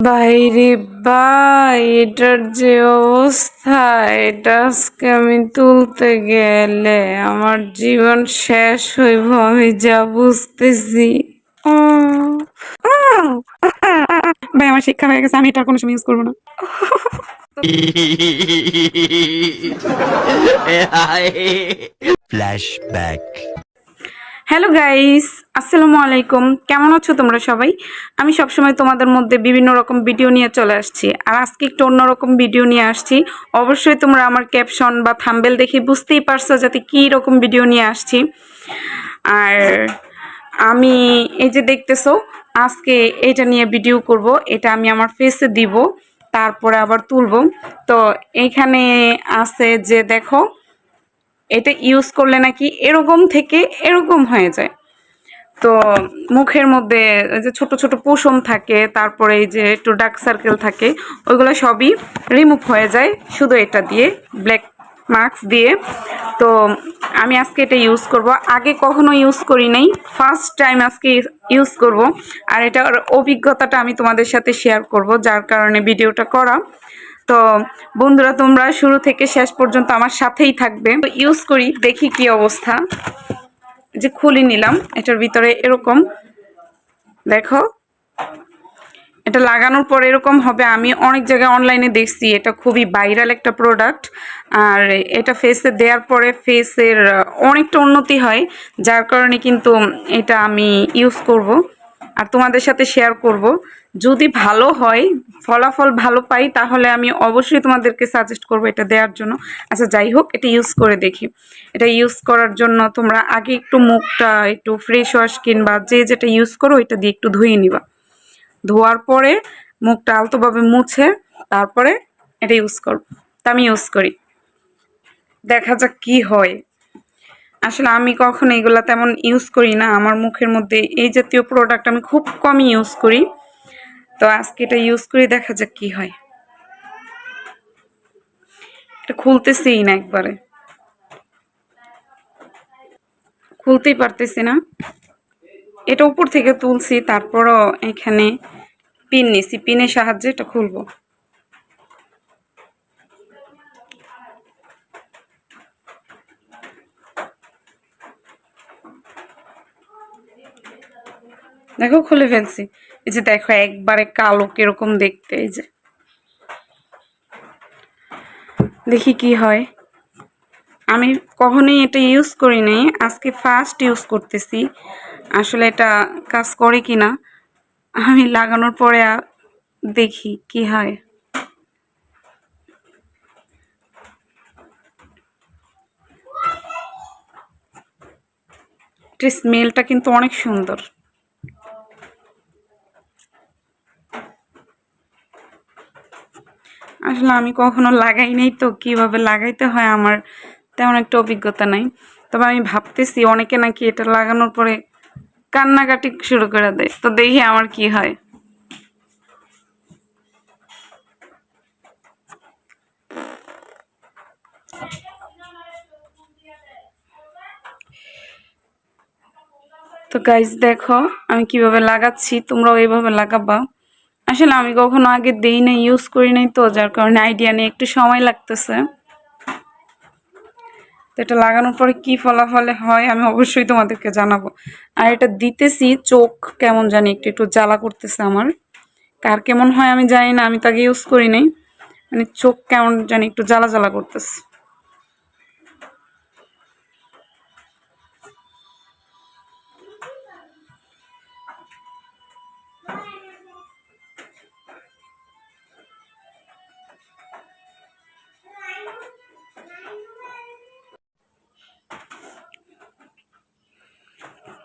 বাইরে ভাই এটার যে অবস্থা এটা আজকে আমি তুলতে গেলে আমার জীবন শেষ হইব আমি যা বুঝতেছি ভাই আমার শিক্ষা হয়ে গেছে আমি এটা কোনো সময় ইউজ করব না Flashback. হ্যালো গাইস আসসালামু আলাইকুম কেমন আছো তোমরা সবাই? আমি সবসময় তোমাদের মধ্যে বিভিন্ন রকম ভিডিও নিয়ে চলে আসছি। আর আজকে একটু অন্যরকম ভিডিও নিয়ে আসছি। অবশ্যই তোমরা আমার ক্যাপশন বা থাম্বেল দেখে বুঝতেই পারছ যাতে কী রকম ভিডিও নিয়ে আসছি। আর আমি এই যে দেখতেছো, আজকে এটা নিয়ে ভিডিও করব। এটা আমি আমার ফেসে দিব, তারপরে আবার তুলব। তো এখানে আছে যে দেখো এটা ইউজ করলে নাকি এরকম থেকে এরকম হয়ে যায়। তো মুখের মধ্যে যে ছোট ছোট পোষণ থাকে, তারপরে এই যে একটু ডার্ক সার্কেল থাকে, ওইগুলো সবই রিমুভ হয়ে যায় শুধু এটা দিয়ে ব্ল্যাক মার্কস দিয়ে। তো আমি আজকে এটা ইউজ করব। আগে কখনো ইউজ করি নাই ফার্স্ট টাইম আজকে ইউজ করব। আর এটার অভিজ্ঞতাটা আমি তোমাদের সাথে শেয়ার করব, যার কারণে ভিডিওটা করা। তো বন্ধুরা, তোমরা শুরু থেকে শেষ পর্যন্ত আমার সাথেই থাকবে। ইউজ করি, দেখি কি অবস্থা। যে খুলে নিলাম, এটার ভিতরে এরকম। দেখো, এটা লাগানোর পর এরকম হবে। আমি অনেক জায়গায় অনলাইনে দেখছি, এটা খুবই ভাইরাল একটা প্রোডাক্ট আর এটা ফেসে দেওয়ার পরে ফেসের অনেকটা উন্নতি হয়। যার কারণে কিন্তু এটা আমি ইউজ করব। আর তোমাদের সাথে শেয়ার করব। যদি ভালো হয়, ফলাফল ভালো পাই, তাহলে আমি অবশ্যই তোমাদেরকে সাজেস্ট করব এটা দেওয়ার জন্য। আচ্ছা যাই হোক, এটা ইউজ করে দেখি। এটা ইউজ করার জন্য তোমরা আগে একটু মুখটা একটু ফ্রেশ ওয়াশ কিংবা যে যেটা ইউজ করো এটা দিয়ে একটু ধুয়ে নিবা। ধোয়ার পরে মুখটা আলতোভাবে মুছে, তারপরে এটা ইউজ করব। তা আমি ইউজ করি। দেখা যাক কি হয়। আসলে আমি কখনো এগুলা তেমন ইউজ করি না। আমার মুখের মধ্যে এই জাতীয় প্রোডাক্ট আমি খুব কমই ইউজ করি। তো আজকে এটা ইউজ করে দেখা যাক কি হয়। এটা খুলতেছেই না একবারে। খুলতেই পারতেছি না। এটা উপর থেকে তুলছি, তারপরও এখানে পিন নিছি। পিনের সাহায্যে এটা খুলবো। দেখো খুলে ফেলছি। এই যে দেখো, একবারে কালো কীরকম দেখতে, এই যে। দেখি কি হয়। আমি কখনোই এটা ইউজ করি নাই, আজকে ফার্স্ট ইউজ করতেছি। আসলে এটা কাজ করে কি না আমি লাগানোর পরে দেখি কি হয়। স্মেলটা কিন্তু অনেক সুন্দর। আসলে আমি কখনো লাগাই নাই তো, কীভাবে লাগাইতে হয় আমার তেমন একটা অভিজ্ঞতা নাই। তবে আমি ভাবতেছি অনেকে নাকি এটা লাগানোর পরে কান্নাকাটি শুরু করে দেয়, তো দেখি আমার কি হয়। তো গাইজ দেখো আমি কীভাবে লাগাচ্ছি, তোমরাও এইভাবে লাগাবা। আসলে আমি কখনো আগে দেই নাই ইউজ করি নাই তো, যার কারণে আইডিয়া নিয়ে একটু সময় লাগতেছে। তো এটা লাগানোর পরে কি ফলাফলে হয় আমি অবশ্যই তোমাদেরকে জানাব। আর এটা দিতেছি, চোখ কেমন জানি একটু একটু জ্বালা করতেছে আমার। কার কেমন হয় আমি জানি না, আমি তো আগে ইউজ করি নাই। মানে চোখ কেমন জানি একটু জ্বালা জ্বালা করতেছে।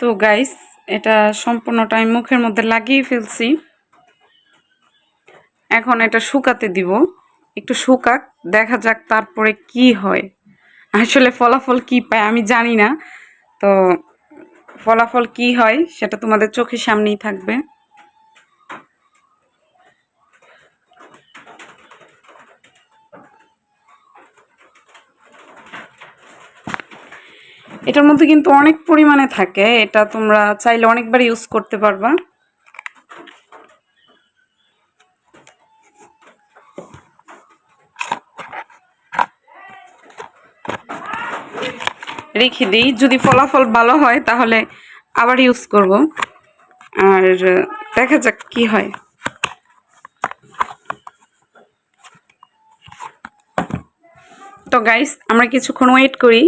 তো গাইস এটা সম্পূর্ণটা আমি মুখের মধ্যে লাগিয়ে ফেলছি। এখন এটা শুকাতে দিব। একটু শুকাক, দেখা যাক তারপরে কি হয়। আসলে ফলাফল কি পায় আমি জানি না। তো ফলাফল কি হয়, সেটা তোমাদের চোখের সামনেই থাকবে। এটার মধ্যে কিন্তু অনেক পরিমাণে থাকে। এটা তোমরা চাইলে অনেকবার ইউজ করতে পারবা। রেখে দিই। যদি ফলাফল ভালো হয় তাহলে আবার ইউজ করব। আর দেখা যাক কি হয়। তো গাইস আমরা কিছুক্ষণ ওয়েট করি।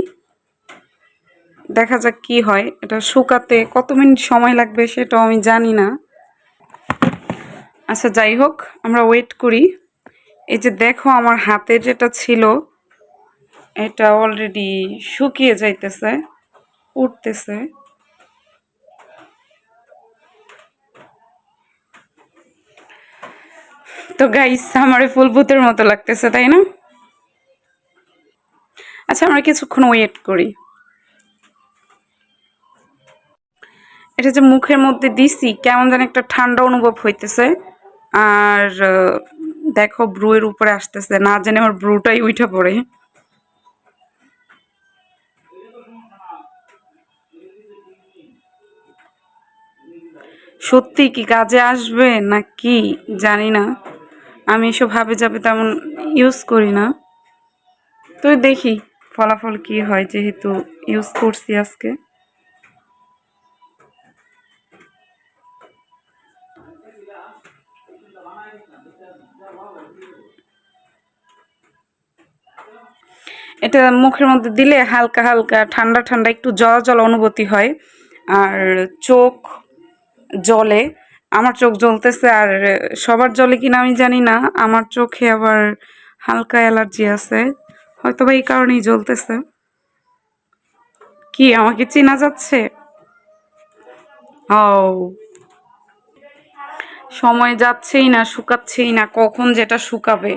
দেখা যাক কি হয়। এটা শুকাতে কত মিনিট সময় লাগবে সেটাও আমি জানি না। আচ্ছা যাই হোক, আমরা ওয়েট করি। এই যে দেখো আমার হাতে যেটা ছিল, এটা অলরেডি শুকিয়ে যাইতেছে, উঠতেছে। তো গাইস আমার ফুল ভূতের মতো লাগতেছে, তাই না? আচ্ছা আমরা কিছুক্ষণ ওয়েট করি। এটা যে মুখের মধ্যে দিছি, কেমন যেন একটা ঠান্ডা অনুভব হইতেছে। আর দেখো ব্রুয়ের উপরে আসতেছে, না জেনে আমার ব্রুটাই উঠে পড়ে। সত্যি কি কাজে আসবে না কি জানি না। আমি এসব ভাবে যাবে তেমন ইউজ করি না। তো দেখি ফলাফল কি হয় যেহেতু ইউজ করছি আজকে। এটা মুখের মধ্যে দিলে হালকা হালকা ঠান্ডা ঠান্ডা একটু জল জল অনুভূতি হয়। আর চোখ জলে আমার চোখ জ্বলতেছে আর সবার জলে কিনা আমি জানি না, আমার চোখে আবার হালকা অ্যালার্জি আছে। হয়তো বা এই কারণেই জ্বলতেছে। কি, আমাকে চেনা যাচ্ছে? ও। সময় যাচ্ছেই না, শুকাচ্ছেই না, কখন যেটা শুকাবে?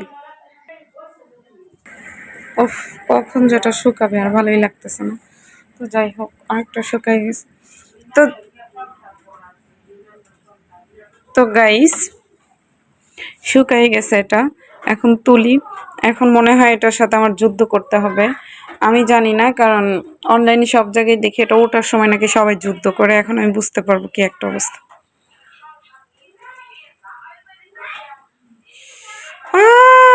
কখন যেটা শুকাবে আর ভালোই লাগতেছে না। তো যাই হোক অনেকটা শুকাই গেছে। তো তো গাইস শুকাই গেছে এটা। এখন তুলি। এখন মনে হয় এটার সাথে আমার যুদ্ধ করতে হবে। আমি জানি না, কারণ অনলাইনে সব জায়গায় দেখি এটা ওঠার সময় নাকি সবাই যুদ্ধ করে। এখন আমি বুঝতে পারব কি একটা অবস্থা। আহ!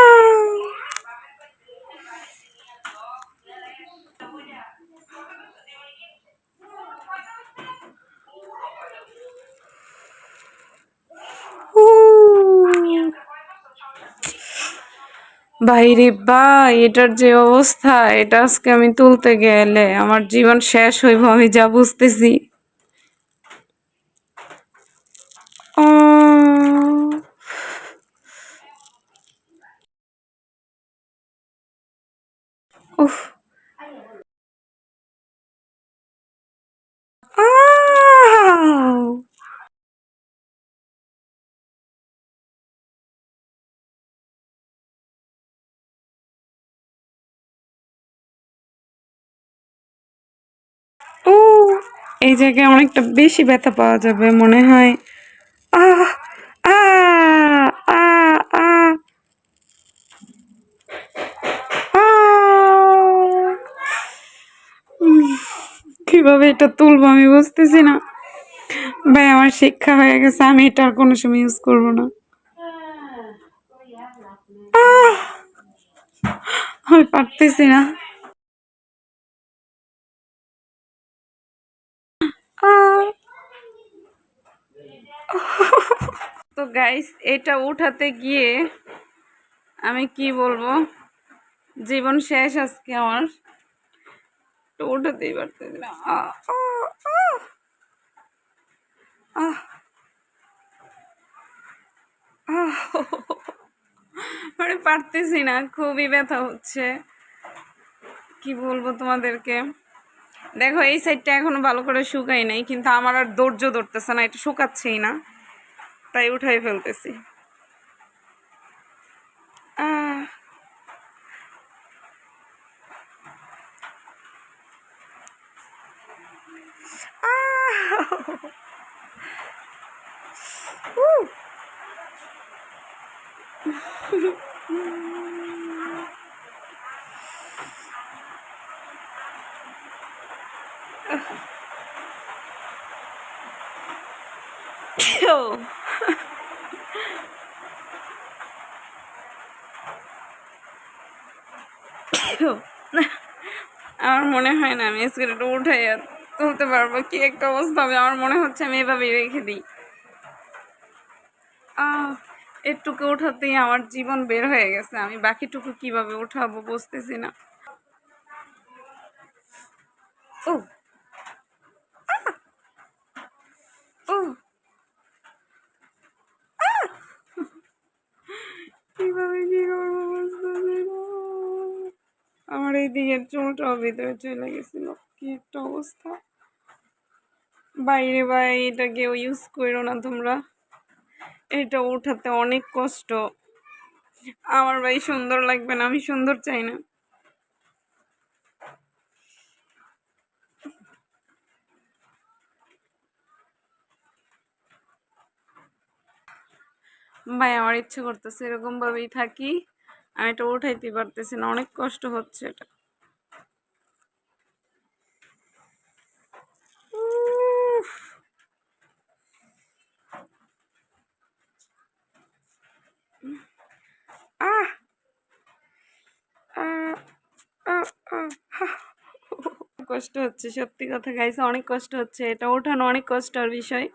ভাইরে ভাই, এটার যে অবস্থা, এটা আজকে আমি তুলতে গেলে আমার জীবন শেষ হইব, আমি যা বুঝতেছি! উফ এই জায়গায় অনেকটা বেশি ব্যথা পাওয়া যাবে মনে হয়। আহ আহ আহ! কীভাবে এটা তুলবো আমি বুঝতেছি না। ভাই, আমার শিক্ষা হয়ে গেছে, আমি এটা আর কোনো সময় ইউজ করব না! আমি পারতেছি না আহ! তো গাইস এটা উঠাতে গিয়ে আমি কি বলব? জীবন শেষ আজকে আমার। উঠাতেই পারতেছি না। মানে পারতেছি না, খুবই ব্যথা হচ্ছে। কি বলব তোমাদেরকে? দেখো, এই সাইডটা এখনও ভালো করে শুকাই নাই, কিন্তু আমার আর ধৈর্য ধরতেছে না, এটা শুকাচ্ছেই না। তাই উঠাই ফেলতেছি। আহ। আমার মনে হয় না আমি স্কেলটা উঠাই তুলতে পারব। কি একটা অবস্থা হবে? আমার মনে হচ্ছে আমি এভাবেই রেখে দিই। এটুকু ওঠাতেই আমার জীবন বের হয়ে গেছে। আমি বাকিটুকু কীভাবে উঠাবো বুঝতেছি না। ও আহ! ও আহ! কীভাবে কি করব বুঝতেছি না এই দিকের ভিতরে চলে গেছিল। কি একটা অবস্থা। বাইরে ভাই এটা কেউ ইউজ করো না তোমরা। এটা উঠাতে অনেক কষ্ট। আমার ভাই সুন্দর লাগবে না, আমি সুন্দর চাই না। ভাই, আমার ইচ্ছে করতেছে এরকম ভাবেই থাকি। আমি এটা উঠাইতে পারতেছি না, অনেক কষ্ট হচ্ছে এটা উফ। আহ আহ, আহ, আহ, হা। কষ্ট হচ্ছে সত্যি কথা গাইছে অনেক কষ্ট হচ্ছে এটা ওঠানো অনেক কষ্টের বিষয়।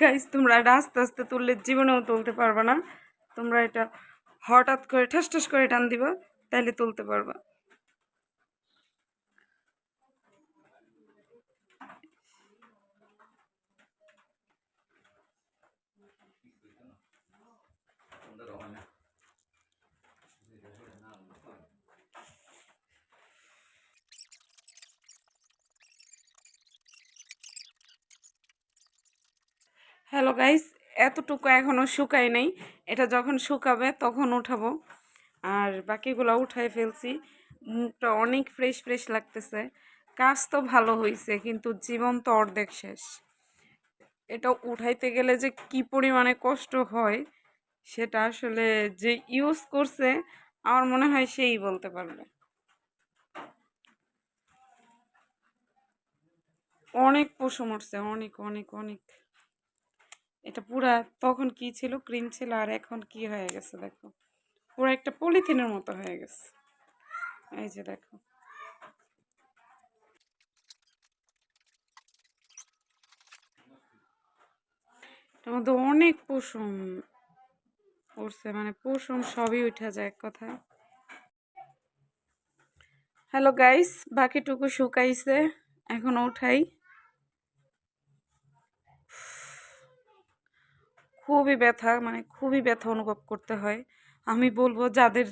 গাইস তোমরা এটা আস্তে আস্তে তুললে জীবনেও তুলতে পারবে না। তোমরা এটা হঠাৎ করে ঠাস ঠাস করে টান দিবা, তাইলে তুলতে পারবা। হ্যালো গাইস, এতটুকু এখনও শুকাই নাই। এটা যখন শুকাবে তখন উঠাবো। আর বাকিগুলো উঠাই ফেলছি। মুখটা অনেক ফ্রেশ ফ্রেশ লাগতেছে। কাজ তো ভালো হয়েছে কিন্তু জীবন তো অর্ধেক শেষ। এটা উঠাইতে গেলে যে কি পরিমাণে কষ্ট হয়, সেটা আসলে যে ইউজ করছে, আমার মনে হয় সেই বলতে পারবে। অনেক পশু মরছে, অনেক অনেক অনেক। এটা পুরা তখন কি ছিল? ক্রিম ছিল আর এখন কি হয়ে গেছে দেখো। পুরো একটা পলিথিনের মতো হয়ে গেছে। এই যে দেখো। এটার মধ্যে অনেক পশম পড়ছে মানে পশম সবই উঠা যায় এক কথায় হ্যালো গাইস বাকিটুকু শুকাইছে। এখন উঠাই। খুবই ব্যথা মানে খুবই ব্যথা অনুভব করতে হয়। আমি বলব যাদের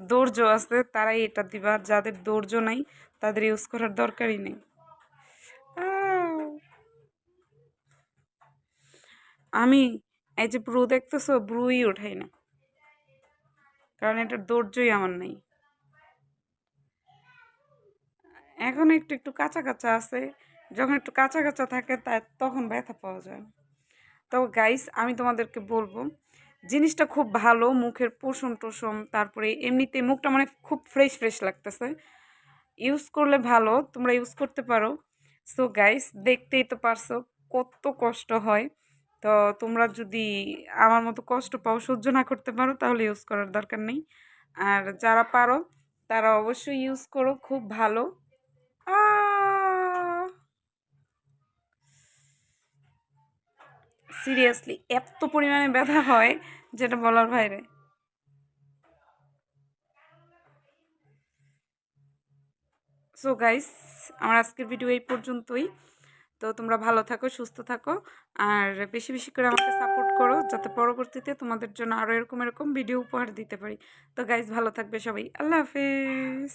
ধৈর্য আছে তারাই এটা দিবা, যাদের ধৈর্য নাই তাদের ইউজ করার দরকারই নেই। আমি এই যে ব্রু দেখতেছো, ব্রুই উঠাই না। কারণ এটার ধৈর্যই আমার নেই। এখন একটু একটু কাঁচা কাঁচা আছে, যখন একটু কাঁচা কাঁচা থাকে তখন ব্যথা পাওয়া যায়। তো গাইস আমি তোমাদেরকে বলব, জিনিসটা খুব ভালো, মুখের পোষণ টোষণ, তারপরে এমনিতে মুখটা মানে খুব ফ্রেশ ফ্রেশ লাগতেছে। ইউজ করলে ভালো, তোমরা ইউজ করতে পারো। সো গাইস দেখতেই তো পারছ কত কষ্ট হয়। তো তোমরা যদি আমার মতো কষ্ট পাও, সহ্য না করতে পারো, তাহলে ইউজ করার দরকার নেই। আর যারা পারো, তারা অবশ্যই ইউজ করো, খুব ভালো। সিরিয়াসলি এত পরিমাণে ব্যথা হয় যেটা বলার বাইরে। সো গাইস আমার আজকের ভিডিও এই পর্যন্তই। তো তোমরা ভালো থাকো, সুস্থ থাকো, আর বেশি বেশি করে আমাকে সাপোর্ট করো, যাতে পরবর্তীতে তোমাদের জন্য আরও এরকম এরকম ভিডিও উপহার দিতে পারি। তো গাইস ভালো থাকবে সবাই। আল্লাহ হাফেজ।